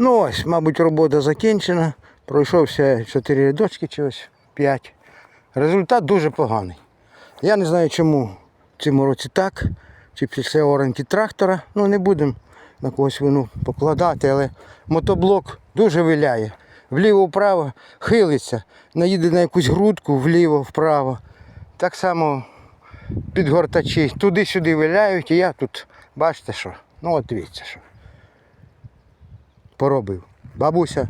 Ну ось, мабуть, робота закінчена. Пройшовся 4 рядочки чи ось 5. Результат дуже поганий. Я не знаю, чому в цьому році так, чи після оранки трактора. Ну не будемо на когось вину покладати, але мотоблок дуже виляє. Вліво-вправо хилиться, наїде на якусь грудку, вліво-вправо. Так само підгортачі туди-сюди виляють, і я тут, бачите що, ну от дивіться що. Поробив. Бабуся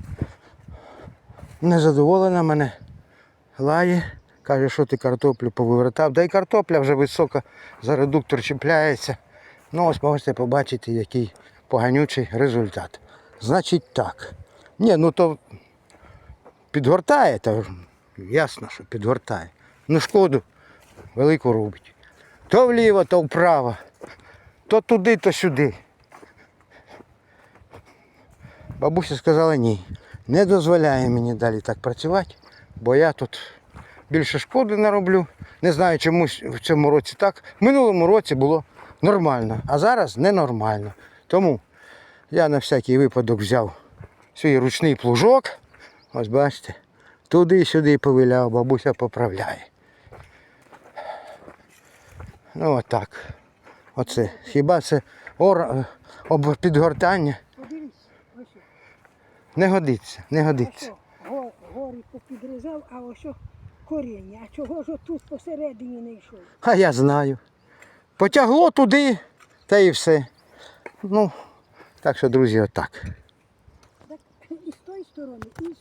незадоволена мене, лає, каже, що ти картоплю повивертав. Да й картопля вже висока, за редуктор чіпляється. Ну ось можете побачити, який поганючий результат. Значить так. Ні, ну то підгортає, то ясно, що підгортає. Ну шкоду велику робить. То вліво, то вправо, то туди, то сюди. Бабуся сказала ні. Не дозволяє мені далі так працювати, бо я тут більше шкоди нароблю. Не знаю, чому в цьому році так. В минулому році було нормально, а зараз ненормально. Тому я на всякий випадок взяв свій ручний плужок. Ось бачите, туди-сюди повиляв, бабуся поправляє. Ну отак. Оце. Хіба це ор... підгортання? Не годиться, не годиться. го- гори попідрізав, а ось коріння. А чого ж тут посередині не йшов? А я знаю. Потягло туди, та і все. Ну, так що, друзі, отак. Так і з тої сторони, і з